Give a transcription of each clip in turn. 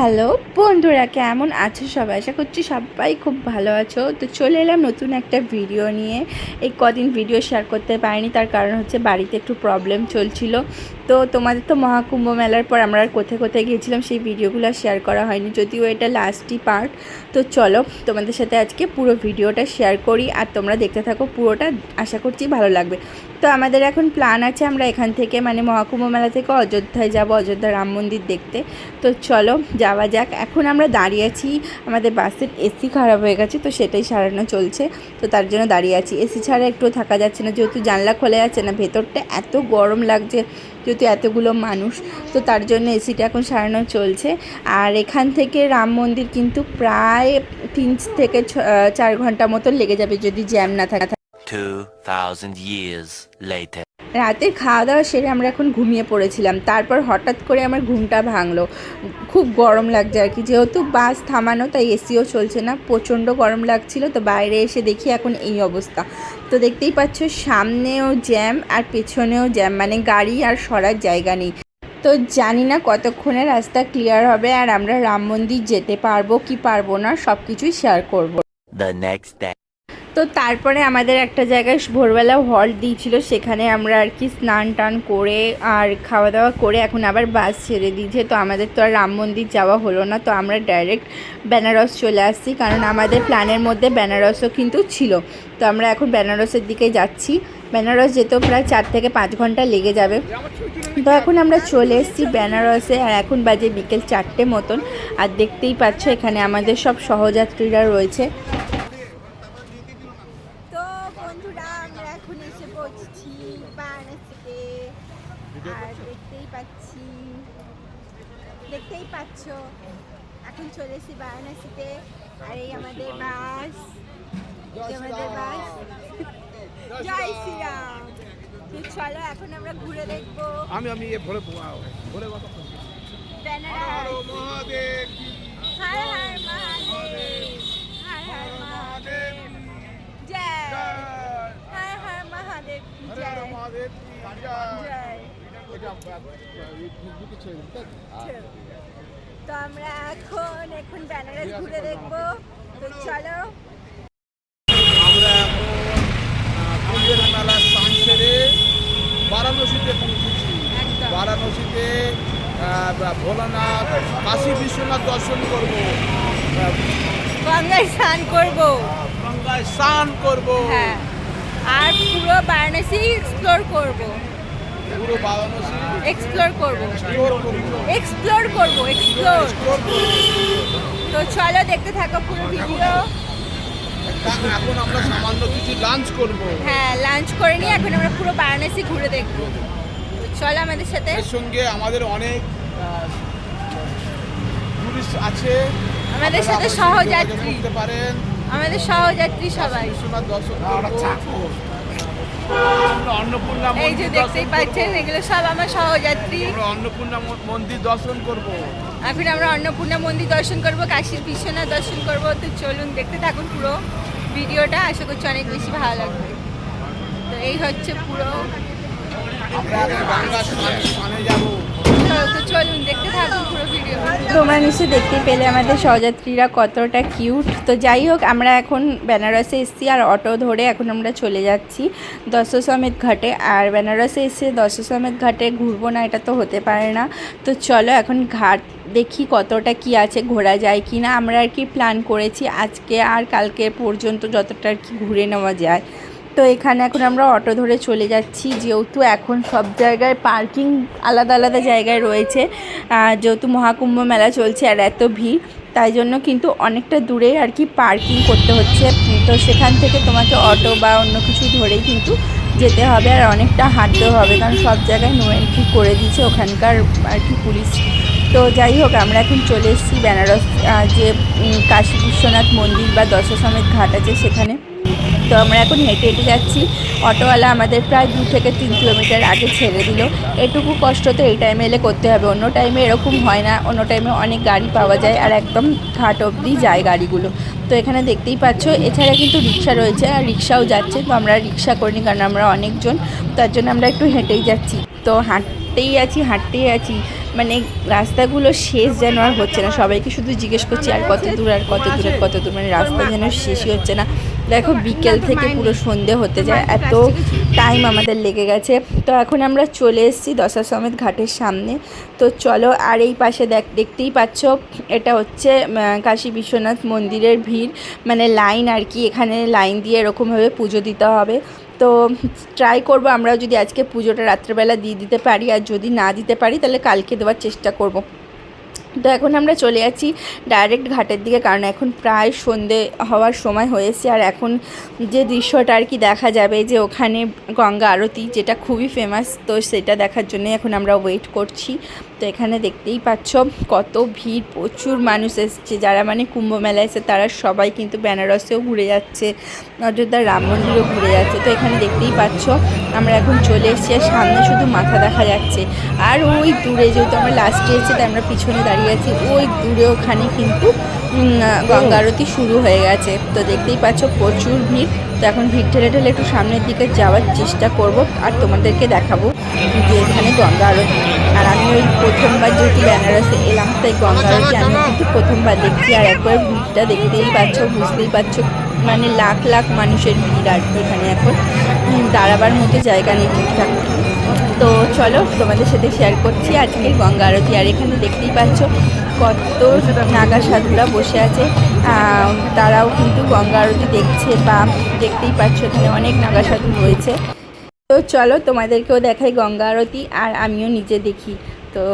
Hello বন্ধুরা, কেমন আছো সবাই? আশা করছি সবাই খুব ভালো আছো। তো চলে এলাম নতুন একটা ভিডিও নিয়ে। এই কদিন ভিডিও শেয়ার করতে পারিনি, তার কারণ হচ্ছে বাড়িতে একটু প্রবলেম চলছিল। তো তোমাদের তো মহাকুম্ভ মেলার পর আমরা আর কোথায় কোথায় গিয়েছিলাম সেই ভিডিওগুলো শেয়ার করা হয়নি, যদিও এটা লাস্টই পার্ট তো চলো তোমাদের সাথে আজকে পুরো ভিডিওটা শেয়ার করি, আর তোমরা দেখতে থাকো পুরোটা, আশা করছি ভালো লাগবে। তো আমাদের এখন প্ল্যান আছে আমরা এখান থেকে মানে মহাকুম্ভ মেলা থেকে অযোধ্যায় যাব, অযোধ্যা রাম মন্দির দেখতে। তো চলো যাওয়া যাক। এখন আমরা দাঁড়িয়ে আছি, আমাদের বাসের এসি খারাপ হয়ে গেছে, তো সেটাই সারানো চলছে। তো তার জন্য দাঁড়িয়ে আছি। এসি ছাড়া একটু থাকা যাচ্ছে না, যেহেতু জানলা খোলা যাচ্ছে না, ভেতরটা এত গরম লাগছে, যেহেতু এতগুলো মানুষ, তো তার জন্য এসিটা এখন সারানো চলছে। আর এখান থেকে রাম মন্দির কিন্তু প্রায় তিন থেকে চার ঘণ্টা মতো লেগে যাবে যদি জ্যাম না থাকে। 2,000 years later. রাতে খাওয়া দাওয়া সেরে আমরা এখন ঘুমিয়ে পড়েছিলাম। তারপর হঠাৎ করে আমার ঘুমটা ভাঙলো। খুব গরম লাগছে আর কি। যেহেতু বাস থামানো তাই এসিও চলছে না। প্রচণ্ড গরম লাগছিল তো বাইরে এসে দেখি এখন এই অবস্থা। তো দেখতেই পাচ্ছ সামনেও জ্যাম আর পেছনেও জ্যাম। মানে গাড়ি আর সরার জায়গা নেই। তো জানি না কতক্ষণে রাস্তা ক্লিয়ার হবে আর আমরা রাম মন্দির যেতে পারব কি পারব না সব কিছুই শেয়ার করব next day. তো তারপরে আমাদের একটা জায়গায় ভোরবেলা হল্ট দিয়েছিল, সেখানে আমরা আর কি স্নান টান করে আর খাওয়া দাওয়া করে এখন আবার বাস ছেড়ে দিয়েছে তো আমাদের তো আর রাম মন্দির যাওয়া হলো না, তো আমরা ডাইরেক্ট বেনারস চলে আসছি, কারণ আমাদের প্ল্যানের মধ্যে বেনারসও কিন্তু ছিল। তো আমরা এখন বেনারসের দিকে যাচ্ছি। বেনারস যেতেও প্রায় চার থেকে পাঁচ ঘণ্টা লেগে যাবে। তো এখন আমরা চলে এসেছি বেনারসে, আর এখন বাজে বিকেল চারটে মতন। আর দেখতেই পাচ্ছ এখানে আমাদের সব সহযাত্রীরা রয়েছে তো বন্ধুরা আমরা এখন এসে পৌঁছেছি বারাণসীতে আর দেখতেই পাচ্ছি দেখতেই পাচ্ছ। এখন চলে এসেছি বারাণসীতে। আর এই আমাদের বাস। এই আমাদের বাস। জয় শ্রীরাম। চলো এখন আমরা ঘুরে দেখব। আমি আমি এ ভরে ভরে কথা বেনারস। মহাদেব হর হর মহাদেব। হর হর মহাদেব জয়। হর হর মহাদেব কি জয় মহাদেব জয় এটা ফেসবুকে ছেড়ে দিন তাই তো? আমরা এখন এখন বেনারস ঘুরে দেখব। তো চলো। আমরা এখন সেরে বারাণসীতে পৌঁছেছি। বারাণসীতে ভোলানাথ কাশী বিশ্বনাথ দর্শন করব। গঙ্গায় স্নান করব। গঙ্গায় স্নান করব। হ্যাঁ। আর পুরো বারাণসী এক্সপ্লোর করব। এক্সপ্লোর করব। এক্সপ্লোর করব এক্সপ্লোর করব এক্সপ্লোর এক্সপ্লোর তো চলো দেখতে থাকো পুরো ভিডিও এখন আমরা সামান্য কিছু লাঞ্চ করব হ্যাঁ লাঞ্চ করে নিয়ে এখন আমরা পুরো বারাণসী ঘুরে দেখব। তো চলো আমাদের সাথে। এর সঙ্গে আমাদের অনেক টুরিস্ট আছে। আমাদের সাথে সহযাত্রী। আমাদের সহযাত্রী সবাই। করব আমরা অন্নপূর্ণা এই যে দেখতেই পাচ্ছেন। এগুলো সব আমার সহযাত্রী। আমরা অন্নপূর্ণা মন্দির দর্শন করব। এখন আমরা অন্নপূর্ণা মন্দির দর্শন করব কাশীর বিশ্বনাথ দর্শন করব। তো চলুন দেখতে থাকুন পুরো ভিডিওটা আশা করছি অনেক বেশি ভালো লাগবে। তো এই হচ্ছে পুরো আমরা বাংলা স্থানে যাব। তো- চলুন, দেখতে পেলে আমাদের সহযাত্রীরা কতটা কিউট তো যাই হোক, আমরা এখন বেনারসে এসেছি আর অটো ধরে এখন আমরা চলে যাচ্ছি দশসমেত ঘাটে। আর বেনারসে এসে দশসমেত ঘাটে ঘুরবো না, এটা তো হতে পারে না। তো চলো এখন ঘাট দেখি কতটা কি আছে, ঘোরা যায় কি না আমরা আর কি প্ল্যান করেছি, আজকে আর কালকে পর্যন্ত যতটা আর কি ঘুরে নেওয়া যায়। তো এখানে এখন আমরা অটো ধরে চলে যাচ্ছি। যেহেতু এখন সব জায়গায় পার্কিং আলাদা আলাদা জায়গায় রয়েছে। যেহেতু মহাকুম্ভ মেলা চলছে আর এত ভিড়, তাই জন্য কিন্তু অনেকটা দূরে আর কি পার্কিং করতে হচ্ছে। তো সেখান থেকে তোমাকে অটো বা অন্য কিছু ধরেই কিন্তু যেতে হবে আর অনেকটা হাঁটতেও হবে, কারণ সব জায়গায় নো এন্ট্রি করে দিয়েছে ওখানকার আর কি পুলিশ। তো যাই হোক, আমরা এখন চলে এসেছি বেনারস যে কাশী বিশ্বনাথ মন্দির বা দশসমেত ঘাট আছে সেখানে। তো আমরা এখন হেঁটে হেঁটে যাচ্ছি। অটোওয়ালা আমাদের প্রায় দু থেকে তিন কিলোমিটার আগে ছেড়ে দিল। এটুকু কষ্ট তো এই টাইমে এলে করতে হবে, অন্য টাইমে এরকম হয় না। অন্য টাইমে অনেক গাড়ি পাওয়া যায় আর একদম ঘাট অবধি যায় গাড়িগুলো। তো এখানে দেখতেই পাচ্ছ, এছাড়া কিন্তু রিক্সা রয়েছে আর রিক্সাও যাচ্ছে। তো আমরা রিক্সা করিনি কারণ আমরা অনেকজন তার জন্য আমরা একটু হেঁটেই যাচ্ছি। তো হাঁটতেই আছি হাঁটতেই আছি। মানে রাস্তাগুলো শেষ যেন আর হচ্ছে না। সবাইকে শুধু জিজ্ঞেস করছি, আর কত দূর, আর কত দূর কত দূর? মানে রাস্তা যেন শেষই হচ্ছে না। দেখো বিকেল থেকে পুরো সন্ধে হতে যায় এত টাইম আমাদের লেগে গেছে। তো এখন আমরা চলে এসেছি দশা সমেত ঘাটের সামনে। তো চলো আর এই পাশে দেখ দেখতেই পাচ্ছ এটা হচ্ছে কাশী বিশ্বনাথ মন্দিরের ভিড়। মানে লাইন আর কি এখানে লাইন দিয়ে এরকমভাবে পুজো দিতে হবে। তো ট্রাই করব আমরা যদি আজকে পুজোটা রাত্রেবেলা দিয়ে দিতে পারি আর যদি না দিতে পারি তাহলে কালকে দেওয়ার চেষ্টা করব। তো এখন আমরা চলে যাচ্ছি ডাইরেক্ট ঘাটের দিকে, কারণ এখন প্রায় সন্ধে হওয়ার সময় হয়েছে। আর এখন যে দৃশ্যটা আর কি দেখা যাবে, যে ওখানে গঙ্গা আরতি, যেটা খুবই ফেমাস তো সেটা দেখার জন্য এখন আমরা ওয়েট করছি। তো এখানে দেখতেই পাচ্ছ কত ভিড় প্রচুর মানুষ এসছে। যারা মানে কুম্ভ মেলা এসে তারা সবাই কিন্তু বেনারসেও ঘুরে যাচ্ছে অযোধ্যার রাম মন্দিরও ঘুরে যাচ্ছে। তো এখানে দেখতেই পাচ্ছ আমরা এখন চলে এসেছি আর সামনে শুধু মাথা দেখা যাচ্ছে। আর ওই দূরে যেহেতু আমরা লাস্টে এসেছি তাই আমরা পিছনে দাঁড়িয়ে আছি ওই দূরে ওখানে কিন্তু উম, গঙ্গা আরতি শুরু হয়ে গেছে। তো দেখতেই পাচ্ছ প্রচুর ভিড়। তো এখন ভিড় ঠেলে ঠেলে একটু সামনের দিকে যাওয়ার চেষ্টা করব আর তোমাদেরকে দেখাবো যে এখানে গঙ্গা আরতি আর আমি ওই প্রথমবার যেহেতু বেনারসে এলাম, তাই গঙ্গা আরতি আমি কিন্তু প্রথমবার দেখছি। আর একবার ভিড়টা দেখতেই পাচ্ছ, বুঝতেই পারছ মানে লাখ লাখ মানুষের ভিড় আর কি এখানে এখন। দাঁড়াবার মতো জায়গা নেই ঠিকঠাক। তো চলো তোমাদের সাথে শেয়ার করছি আজকের গঙ্গা আরতি আর এখানে দেখতেই পাচ্ছ কত নাগা সাধুরা বসে আছে। তারাও কিন্তু গঙ্গা আরতি দেখছে বা দেখতেই পাচ্ছ এখানে অনেক নাগা সাধু রয়েছে। তো চলো তোমাদেরকেও দেখাই গঙ্গা আরতি আর আমিও নিজে দেখি। তো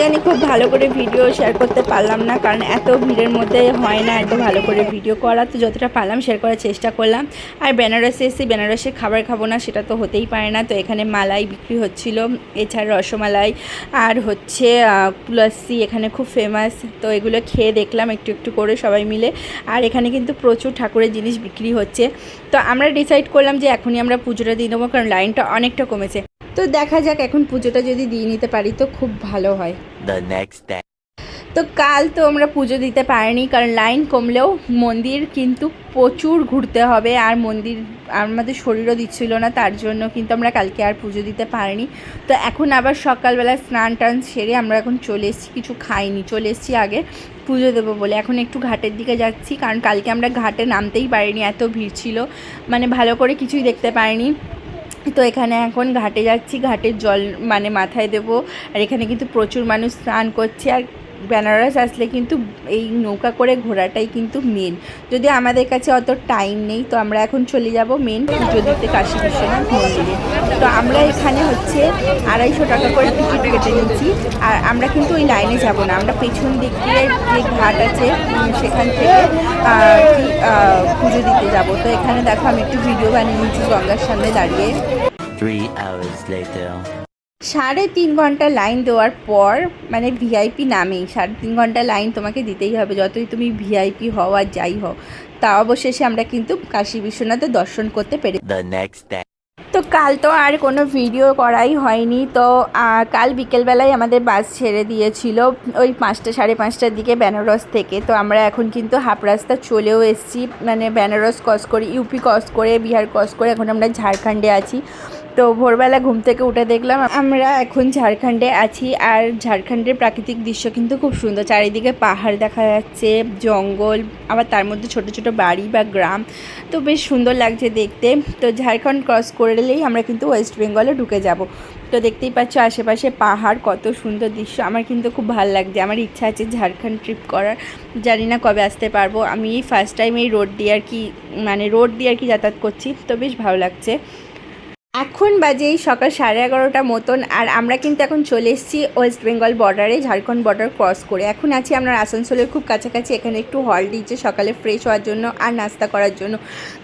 জানি খুব ভালো করে ভিডিও শেয়ার করতে পারলাম না, কারণ এত ভিড়ের মধ্যে হয় না এত ভালো করে ভিডিও করা। তো যতটা পারলাম শেয়ার করার চেষ্টা করলাম। আর বেনারসে এসে বেনারসের খাবার খাব না, সেটা তো হতেই পারে না। তো এখানে মালাই বিক্রি হচ্ছিল, এছাড়া রসমালাই, আর হচ্ছে লস্যি এখানে খুব ফেমাস তো এগুলো খেয়ে দেখলাম একটু একটু করে সবাই মিলে। আর এখানে কিন্তু প্রচুর ঠাকুরের জিনিস বিক্রি হচ্ছে। তো আমরা ডিসাইড করলাম যে এখনই আমরা পুজোটা দিয়ে দেবো, কারণ লাইনটা অনেকটা কমেছে। তো দেখা যাক এখন পুজোটা যদি দিয়ে নিতে পারি তো খুব ভালো হয়। Day. তো কাল তো আমরা পুজো দিতে পারিনি কারণ লাইন কমলেও মন্দির কিন্তু প্রচুর ঘুরতে হবে আর মন্দির আমাদের শরীরও দিচ্ছিল না তার জন্য কিন্তু আমরা কালকে আর পুজো দিতে পারিনি। তো এখন আবার সকালবেলা স্নান টান সেরে আমরা এখন চলে এসেছি কিছু খাইনি চলে এসেছি আগে পুজো দেবো বলে। এখন একটু ঘাটের দিকে যাচ্ছি কারণ কালকে আমরা ঘাটে নামতেই পারিনি এত ভিড় ছিল মানে ভালো করে কিছুই দেখতে পারিনি। তো এখানে এখন ঘাটে যাচ্ছি, ঘাটের জল মানে মাথায় দেবো। আর এখানে কিন্তু প্রচুর মানুষ স্নান করছে। আর বেনারস আসলে কিন্তু এই নৌকা করে ঘোরাটাই কিন্তু মেন যদি আমাদের কাছে অত টাইম নেই, তো আমরা এখন চলে যাব মেন পুজো দিতে কাশী বিশ্বনাথ মন্দিরে। তো আমরা এখানে হচ্ছে আড়াইশো টাকা করে টিকিট কেটে নিচ্ছি আর আমরা কিন্তু ওই লাইনে যাব না। আমরা পেছন দিক দিয়ে যে ঘাট আছে সেখান থেকে পুজো দিতে যাব। তো এখানে দেখো, আমি একটু ভিডিও বানিয়ে নিচ্ছি গঙ্গার সামনে দাঁড়িয়ে। Three hours later. সাড়ে তিন ঘণ্টা লাইন দেওয়ার পর মানে ভিআইপি নামেই সাড়ে তিন ঘণ্টা লাইন তোমাকে দিতেই হবে। যতই তুমি ভিআইপি হও আর যাই হও তা অবশেষে আমরা কিন্তু কাশী বিশ্বনাথের দর্শন করতে পেরে তো কাল তো আর কোনো ভিডিও করাই হয়নি। তো কাল বিকেলবেলায় আমাদের বাস ছেড়ে দিয়েছিল ওই পাঁচটা সাড়ে পাঁচটার দিকে বেনারস থেকে। তো আমরা এখন কিন্তু হাফ রাস্তা চলেও এসেছি। মানে বেনারস ক্রস করে ইউপি ক্রস করে বিহার ক্রস করে এখন আমরা ঝাড়খণ্ডে আছি। তো ভোরবেলা ঘুম থেকে উঠে দেখলাম আমরা এখন ঝাড়খণ্ডে আছি আর ঝাড়খণ্ডের প্রাকৃতিক দৃশ্য কিন্তু খুব সুন্দর। চারিদিকে পাহাড় দেখা যাচ্ছে, জঙ্গল, আবার তার মধ্যে ছোট ছোট বাড়ি বা গ্রাম। তো বেশ সুন্দর লাগছে দেখতে। তো ঝাড়খণ্ড ক্রস করলেই আমরা কিন্তু ওয়েস্ট বেঙ্গলে ঢুকে যাব। তো দেখতেই পাচ্ছ আশেপাশে পাহাড়, কত সুন্দর দৃশ্য। আমার কিন্তু খুব ভালো লাগছে। আমার ইচ্ছা আছে ঝাড়খণ্ড ট্রিপ করার। জানি না কবে আসতে পারব। আমি ফার্স্ট টাইম এই রোড দিয়ে আর কি মানে রোড দিয়ে আর কি যাতায়াত করছি। তো বেশ ভালো লাগছে। এখন বাজে এই সকাল সাড়ে এগারোটা মতন আর আমরা কিন্তু এখন চলে এসেছি ওয়েস্ট বেঙ্গল বর্ডারে, ঝাড়খণ্ড বর্ডার ক্রস করে। এখন আছি আমরা আসানসোলের খুব কাছাকাছি, এখানে একটু হল দিচ্ছে সকালে ফ্রেশ হওয়ার জন্য আর নাস্তা করার জন্য।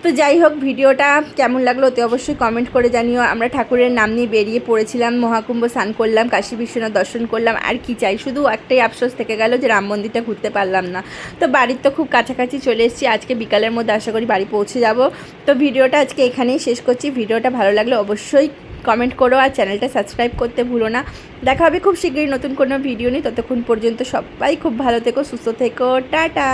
তো যাই হোক, ভিডিওটা কেমন লাগল অতি অবশ্যই কমেন্ট করে জানিও। আমরা ঠাকুরের নাম নিয়ে বেরিয়ে পড়েছিলাম, মহাকুম্ভ স্নান করলাম, কাশী বিশ্বনাথ দর্শন করলাম, আর কি চাই? শুধু একটাই আফসোস থেকে গেল যে রাম মন্দিরটা ঘুরতে পারলাম না। তো বাড়ির তো খুব কাছাকাছি চলে এসেছি, আজকে বিকালের মধ্যে আশা করি বাড়ি পৌঁছে যাব। তো ভিডিওটা আজকে এখানেই শেষ করছি। ভিডিওটা ভালো লাগলে অবশ্যই কমেন্ট করো আর চ্যানেলটা সাবস্ক্রাইব করতে ভুলো না। দেখা হবে খুব শীঘ্রই নতুন কোনো ভিডিও নিয়ে। ততক্ষণ পর্যন্ত সবাই খুব ভালো থেকো, সুস্থ থেকো, টাটা।